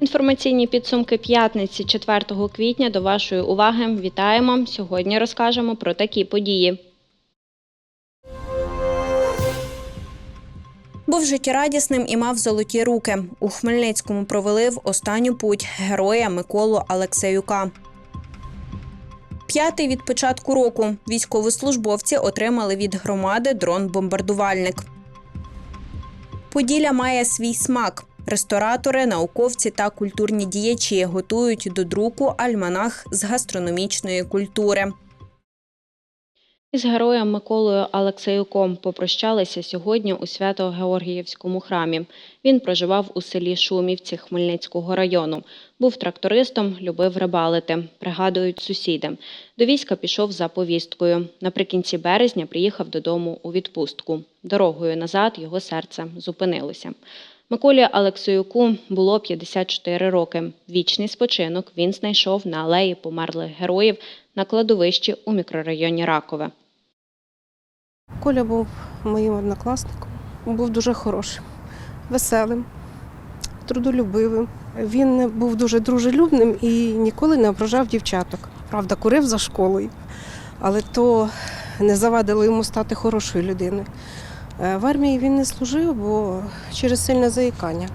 Інформаційні підсумки п'ятниці 4 квітня до вашої уваги. Вітаємо! Сьогодні розкажемо про такі події. Був життєрадісним і мав золоті руки. У Хмельницькому провели в останню путь героя Миколу Алексеюка. П'ятий від початку року військовослужбовці отримали від громади дрон-бомбардувальник. Поділля має свій смак. Ресторатори, науковці та культурні діячі готують до друку альманах з гастрономічної культури. Із героєм Миколою Алексеюком попрощалися сьогодні у Свято-Георгіївському храмі. Він проживав у селі Шумівці Хмельницького району. Був трактористом, любив рибалити, пригадують сусіди. До війська пішов за повісткою. Наприкінці березня приїхав додому у відпустку. Дорогою назад його серце зупинилося. Миколі Алексеюку було 54 роки. Вічний спочинок він знайшов на алеї померлих героїв на кладовищі у мікрорайоні Ракове. Коля був моїм однокласником. Був дуже хорошим, веселим, трудолюбивим. Він був дуже дружелюбним і ніколи не ображав дівчаток. Правда, курив за школою, але то не завадило йому стати хорошою людиною. Е, В армії він не служив, бо через сильне заїкання.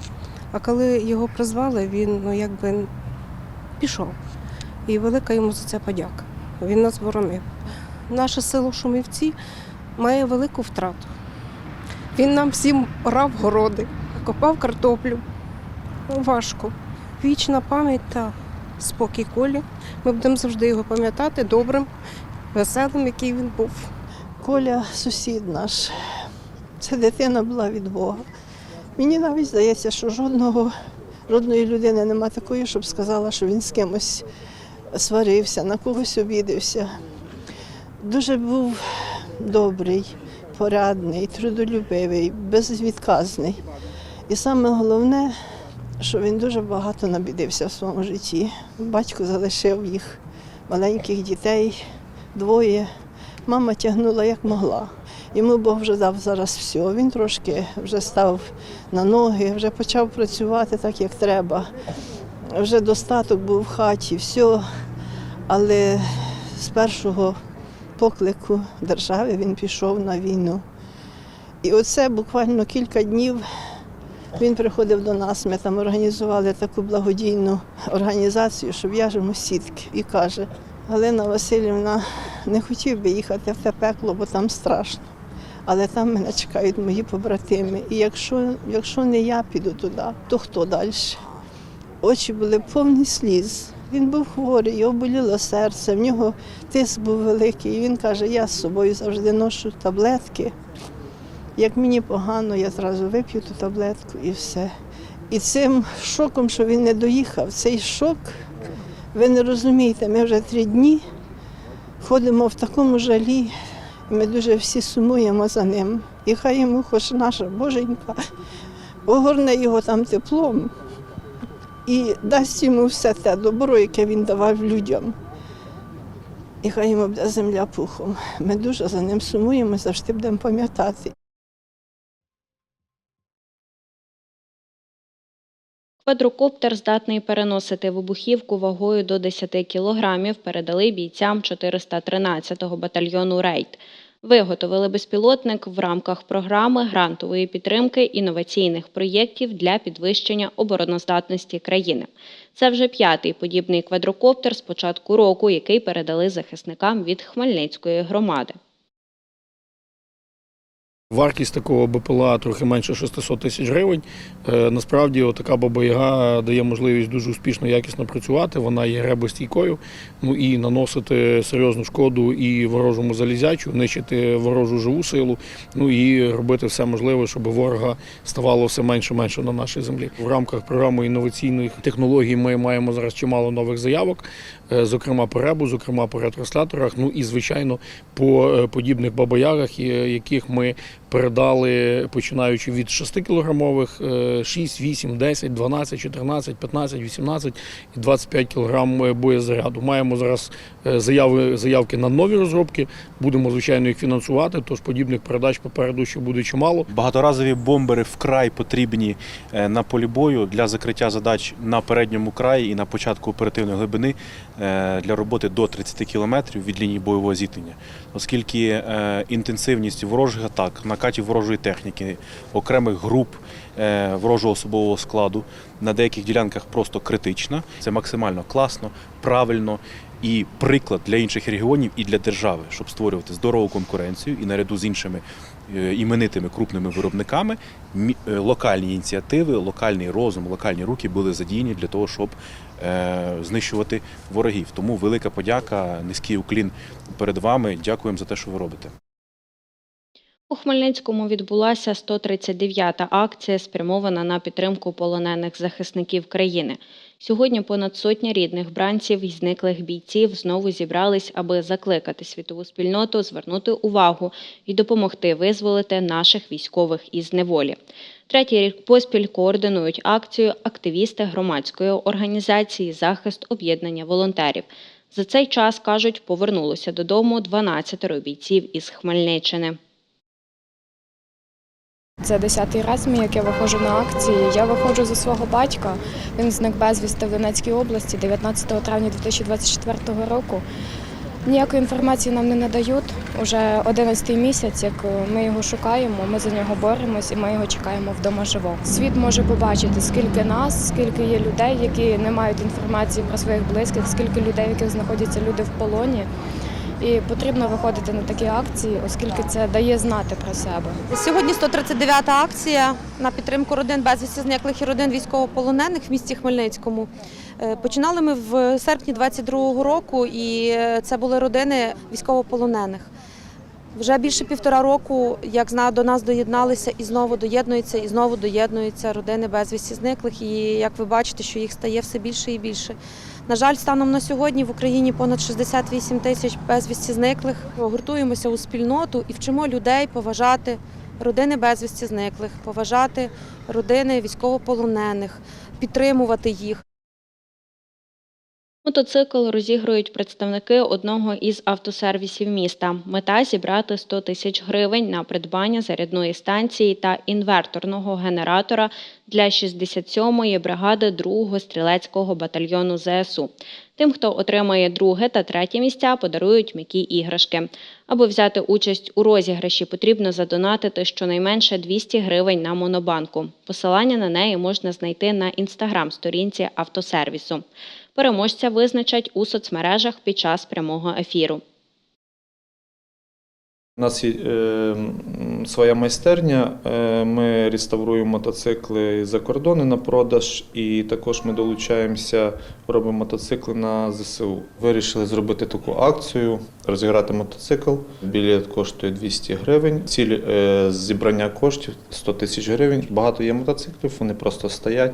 А коли його призвали, він ну, якби пішов. І велика йому за це подяка. Він нас боронив. Наше село Шумівці має велику втрату. Він нам всім орав городи, копав картоплю. Важко. Вічна пам'ять та спокій колі. Ми будемо завжди його пам'ятати добрим, веселим, який він був. Коля сусід наш. Це дитина була від Бога. Мені навіть здається, що жодного, жодної людини нема такої, щоб сказала, що він з кимось сварився, на когось обідався. Дуже був добрий, порядний, трудолюбивий, безвідказний. І саме головне, що він дуже багато набідився в своєму житті. Батько залишив їх маленьких дітей, двоє. Мама тягнула як могла. Йому Бог вже дав зараз все. Він трошки вже став на ноги, вже почав працювати так, як треба. Вже достаток був в хаті, все. Але з першого поклику держави він пішов на війну. І оце буквально кілька днів він приходив до нас. Ми там організували таку благодійну організацію, що в'яжемо сітки. І каже, Галина Васильівна, не хотів би їхати в те пекло, бо там страшно. Але там мене чекають мої побратими. І якщо, якщо не я піду туди, то хто далі? Очі були повні сліз. Він був хворий, його боліло серце, в нього тиск був великий. І він каже, я з собою завжди ношу таблетки. Як мені погано, я зразу вип'ю ту таблетку і все. І цим шоком, що він не доїхав, цей шок, ви не розумієте, ми вже три дні ходимо в такому жалі, і ми дуже всі сумуємо за ним. І хай йому хоч наша боженька огорне його там теплом і дасть йому все те добро, яке він давав людям. І хай йому буде земля пухом. Ми дуже за ним сумуємо, завжди будемо пам'ятати. Квадрокоптер здатний переносити вибухівку вагою до 10 кілограмів, передали бійцям 413-го батальйону «Рейд». Виготовили безпілотник в рамках програми грантової підтримки інноваційних проєктів для підвищення обороноздатності країни. Це вже п'ятий подібний квадрокоптер з початку року, який передали захисникам від Хмельницької громади. Вартість такого БПЛА трохи менше 600 тисяч гривень. Е, Насправді, така баба-яга дає можливість дуже успішно, якісно працювати. Вона є гребостійкою, ну і наносити серйозну шкоду і ворожому залізячу, нищити ворожу живу силу, ну і робити все можливе, щоб ворога ставало все менше менше на нашій землі. В рамках програми інноваційних технологій ми маємо зараз чимало нових заявок, е, зокрема по ребу, зокрема по ретрансляторах. Ну і звичайно по е, подібних бабоярах, е, яких ми передали починаючи від 6-кілограмових, е, 6, 8, 10, 12, 14, 15, 18 і 25 кілограм боєзаряду. Маємо зараз е, заяви, заявки на нові розробки. Будемо, звичайно, їх фінансувати, тож подібних передач попереду ще буде чимало. Багаторазові бомбери вкрай потрібні е, на полі бою для закриття задач на передньому краї і на початку оперативної глибини е, для роботи до 30 кілометрів від лінії бойового зіткнення, оскільки е, інтенсивність ворожих атак, накатів ворожої техніки, окремих груп е, ворожого особового складу на деяких ділянках просто критична. Це максимально класно, правильно. І приклад для інших регіонів і для держави, щоб створювати здорову конкуренцію і наряду з іншими е, іменитими крупними виробниками е, локальні ініціативи, локальний розум, локальні руки були задіяні для того, щоб знищувати ворогів. Тому велика подяка, низький уклін перед вами. Дякуємо за те, що ви робите. У Хмельницькому відбулася 139-та акція, спрямована на підтримку полонених захисників країни. Сьогодні понад сотня рідних бранців і зниклих бійців знову зібрались, аби закликати світову спільноту звернути увагу і допомогти визволити наших військових із неволі. Третій рік поспіль координують акцію активісти громадської організації Захист об'єднання волонтерів. За цей час кажуть, повернулося додому 12 бійців із Хмельниччини. Це десятий раз мій, як я виходжу на акції. Я виходжу за свого батька. Він зник безвісти в Донецькій області 19 травня 2024 року. Ніякої інформації нам не надають. Уже 11 місяць, як ми його шукаємо, ми за нього боремось і ми його чекаємо вдома живого. Світ може побачити, скільки нас, скільки є людей, які не мають інформації про своїх близьких, скільки людей, яких знаходяться люди в полоні. І потрібно виходити на такі акції, оскільки це дає знати про себе. Сьогодні 139-та акція на підтримку родин безвісті зниклих і родин військовополонених в місті Хмельницькому. Е, Починали ми в серпні 22-го року, і е, це були родини військовополонених. Вже більше півтора року, як знаю, до нас доєдналися і знову доєднуються, і знову доєднуються родини безвісті зниклих. І як ви бачите, що їх стає все більше і більше. На жаль, станом на сьогодні в Україні понад 68 тисяч безвісті зниклих. Гуртуємося у спільноту і вчимо людей поважати родини безвісті зниклих, поважати родини військовополонених, підтримувати їх. Мотоцикл розігрують представники одного із автосервісів міста. Мета зібрати 100 тисяч гривень на придбання зарядної станції та інверторного генератора для 67-ї бригади 2-го стрілецького батальйону ЗСУ. Тим, хто отримає друге та третє місця, подарують м'які іграшки. Аби взяти участь у розіграші, потрібно задонатити щонайменше 200 гривень на монобанку. Посилання на неї можна знайти на інстаграм-сторінці автосервісу. Переможця визначать у соцмережах під час прямого ефіру. У нас є е, своя майстерня. Е, ми реставруємо мотоцикли за кордони на продаж, і також ми долучаємося, робимо мотоцикли на ЗСУ. Вирішили зробити таку акцію, розіграти мотоцикл. Білет коштує 200 гривень. Ціль е, зібрання коштів 100 тисяч гривень. Багато є мотоциклів, вони просто стоять,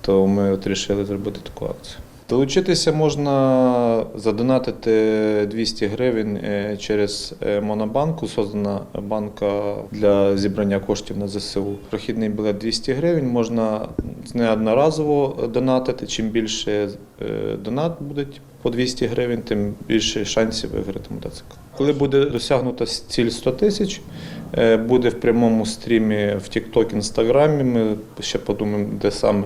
то ми от вирішили зробити таку акцію. Долучитися можна задонатити 200 гривень е, через е, Монобанку. Создана банка для зібрання коштів на ЗСУ. Прохідний білет 200 гривень. Можна неодноразово донатити. Чим більше е, донат буде по 200 гривень, тим більше шансів виграти мотоцикл. Коли буде досягнута ціль 100 тисяч, буде в прямому стрімі в TikTok, Інстаграмі. Ми ще подумаємо, де саме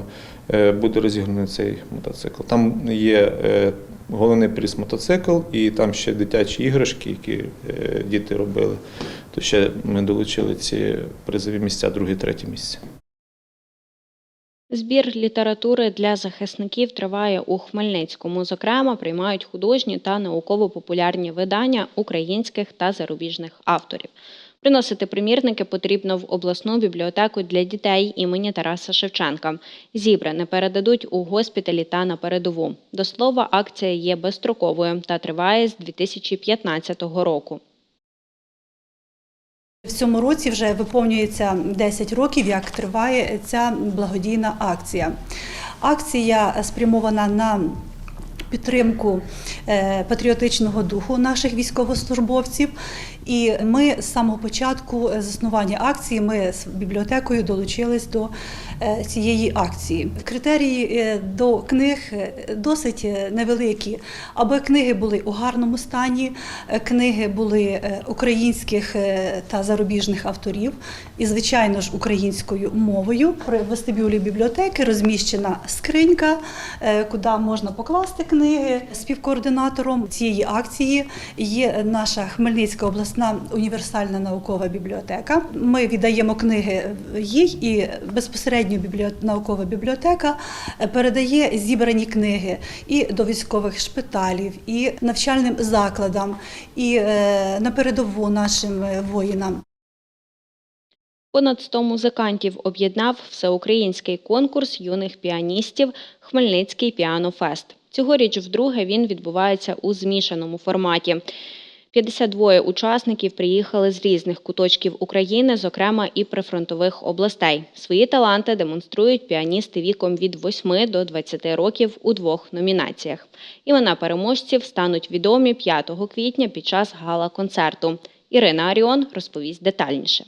буде розігнаний цей мотоцикл. Там є е, головний приз мотоцикл, і там ще дитячі іграшки, які е, діти робили. То ще ми долучили ці призові місця, друге, третє місце. Збір літератури для захисників триває у Хмельницькому. Зокрема, приймають художні та науково-популярні видання українських та зарубіжних авторів. Приносити примірники потрібно в обласну бібліотеку для дітей імені Тараса Шевченка. Зібране передадуть у госпіталі та на передову. До слова, акція є безстроковою та триває з 2015 року. В цьому році вже виповнюється 10 років, як триває ця благодійна акція. Акція спрямована на підтримку е, патріотичного духу наших військовослужбовців. І ми з самого початку заснування акції ми з бібліотекою долучились до е, цієї акції. Критерії е, до книг е, досить е, невеликі, аби книги були у гарному стані, е, книги були е, українських е, та зарубіжних авторів, і, звичайно ж, українською мовою. При вестибюлі бібліотеки розміщена скринька, е, куди можна покласти книги. Співкоординатором цієї акції є наша Хмельницька обласна універсальна наукова бібліотека. Ми віддаємо книги їй, і безпосередньо наукова бібліотека е, передає зібрані книги і до військових шпиталів, і навчальним закладам, і е, на передову нашим е, воїнам. Понад 100 музикантів об'єднав всеукраїнський конкурс юних піаністів Хмельницький піанофест. Цьогоріч вдруге він відбувається у змішаному форматі. 52 учасників приїхали з різних куточків України, зокрема і прифронтових областей. Свої таланти демонструють піаністи віком від 8 до 20 років у двох номінаціях. Імена переможців стануть відомі 5 квітня під час гала-концерту. Ірина Аріон розповість детальніше.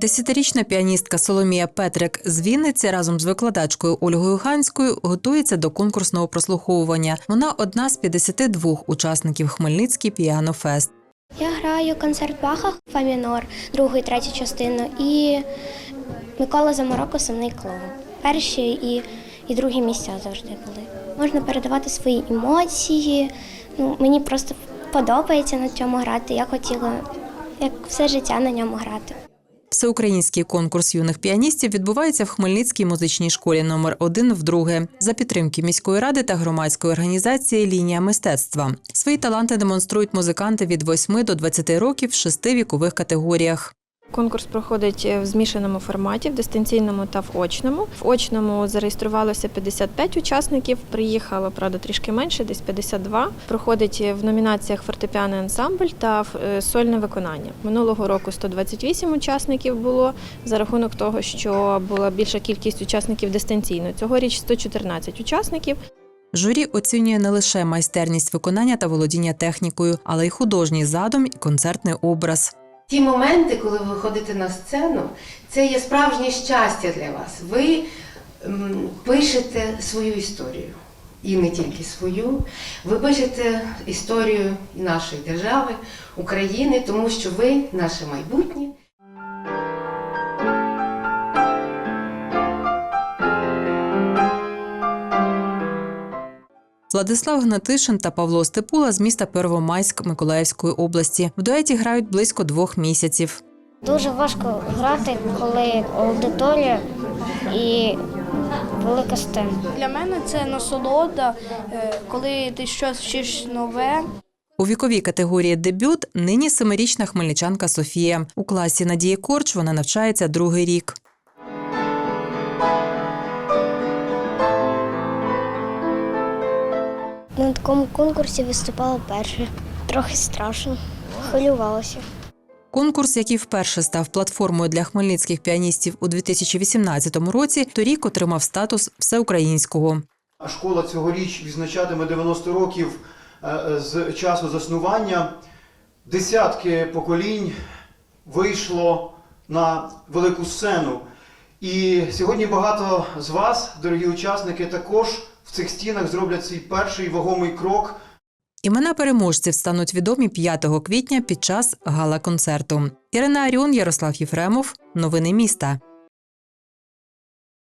Десятирічна піаністка Соломія Петрик з Вінниці разом з викладачкою Ольгою Ганською готується до конкурсного прослуховування. Вона одна з 52 учасників Хмельницький піанофест. Я граю концерт Баха Фа мінор, другу і третю частину, і Микола Замороко Сумний клоун. Перші і, і другі місця завжди були. Можна передавати свої емоції. Ну, мені просто подобається на цьому грати. Я хотіла як все життя на ньому грати. Всеукраїнський конкурс юних піаністів відбувається в Хмельницькій музичній школі номер 1 вдруге за підтримки міської ради та громадської організації Лінія мистецтва. Свої таланти демонструють музиканти від 8 до 20 років в шести вікових категоріях. Конкурс проходить е, в змішаному форматі, в дистанційному та в очному. В очному зареєструвалося 55 учасників. Приїхало, правда, трішки менше, десь 52. Проходить в номінаціях фортепіано ансамбль та е, сольне виконання. Минулого року 128 учасників було за рахунок того, що була більша кількість учасників дистанційно. Цьогоріч 114 учасників. Журі оцінює не лише майстерність виконання та володіння технікою, але й художній задум і концертний образ. Ті моменти, коли ви виходите на сцену, це є справжнє щастя для вас. Ви пишете свою історію. І не тільки свою. Ви пишете історію нашої держави, України, тому що ви наше майбутнє. Владислав Гнатишин та Павло Степула з міста Первомайськ Миколаївської області. В дуеті грають близько двох місяців. Дуже важко грати, коли аудиторія і велика сцена. Для мене це насолода, е, коли ти щось вчиш нове. У віковій категорії дебют нині семирічна хмельничанка Софія. У класі Надії Корч вона навчається другий рік. Такому конкурсі виступала перше. Трохи страшно, хвилювалася. Конкурс, який вперше став платформою для хмельницьких піаністів у 2018 році, торік отримав статус всеукраїнського. Школа цьогоріч відзначатиме 90 років е, з часу заснування. Десятки поколінь вийшло на велику сцену. І сьогодні багато з вас, дорогі учасники, також в цих стінах зроблять свій перший вагомий крок Імена переможців стануть відомі 5 квітня під час гала-концерту. Ірина Аріон, Ярослав Єфремов. Новини міста.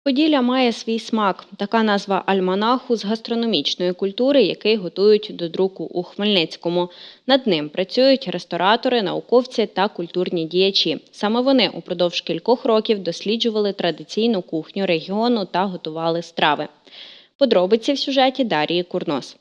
Поділля має свій смак. Така назва альманаху з гастрономічної культури, який готують до друку у Хмельницькому. Над ним працюють ресторатори, науковці та культурні діячі. Саме вони упродовж кількох років досліджували традиційну кухню регіону та готували страви. Подробиці в сюжеті Дарії Курнос.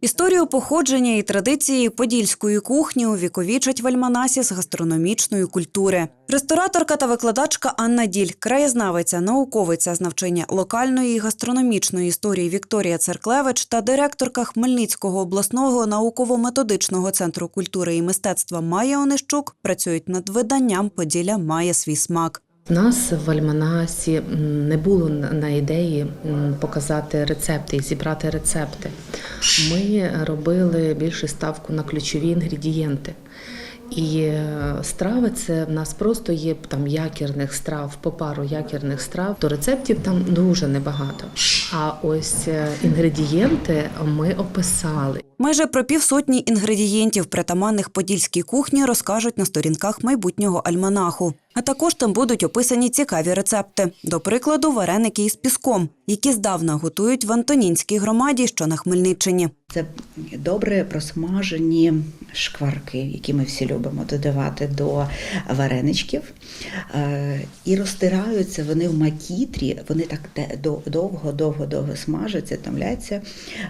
Історію походження і традиції подільської кухні увіковічать в альманасі з гастрономічної культури. Рестораторка та викладачка Анна Діль, краєзнавиця, науковиця з навчання локальної гастрономічної історії Вікторія Церклевич та директорка Хмельницького обласного науково-методичного центру культури і мистецтва Майя Онищук працюють над виданням Поділля має свій смак. У нас в Альманасі не було на ідеї показати рецепти і зібрати рецепти. Ми робили більше ставку на ключові інгредієнти. І е, страви це в нас просто є там якірних страв, по пару якірних страв. То рецептів там дуже небагато. А ось е, інгредієнти ми описали. Майже про півсотні інгредієнтів, притаманних подільській кухні, розкажуть на сторінках майбутнього альманаху. А також там будуть описані цікаві рецепти. До прикладу, вареники із піском, які здавна готують в Антонінській громаді, що на Хмельниччині. Це добре просмажені шкварки, які ми всі любимо додавати до вареничків. Е, І розтираються вони в макітрі, вони так довго-довго-довго смажаться, томляться,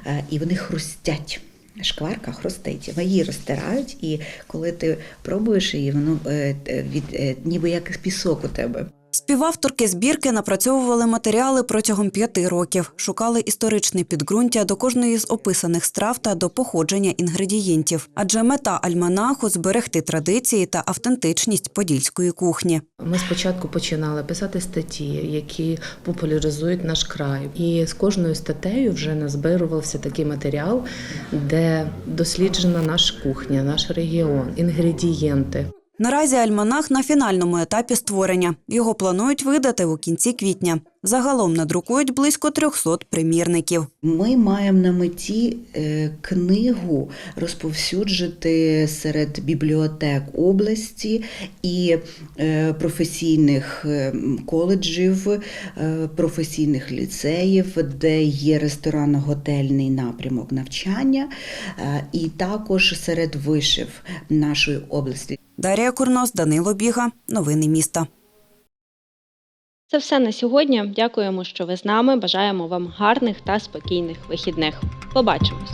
е, і вони хрустять. Шкварка хрустить. Її розтирають, і коли ти пробуєш її, воно е, від е, ніби як пісок у тебе. Співавторки збірки напрацьовували матеріали протягом п'яти років, шукали історичне підґрунтя до кожної з описаних страв та до походження інгредієнтів. Адже мета альманаху зберегти традиції та автентичність подільської кухні. Ми спочатку починали писати статті, які популяризують наш край. І з кожною статтею вже назбирувався такий матеріал, де досліджена наша кухня, наш регіон, інгредієнти. Наразі альманах на фінальному етапі створення. Його планують видати у кінці квітня. Загалом надрукують близько 300 примірників. Ми маємо на меті е, книгу розповсюджити серед бібліотек області і е, професійних е, коледжів, професійних ліцеїв, де є ресторанно-готельний напрямок навчання, і також серед вишив нашої області. Дар'я Курнос, Данило Біга. Новини міста. Це все на сьогодні. Дякуємо, що ви з нами. Бажаємо вам гарних та спокійних вихідних. Побачимось!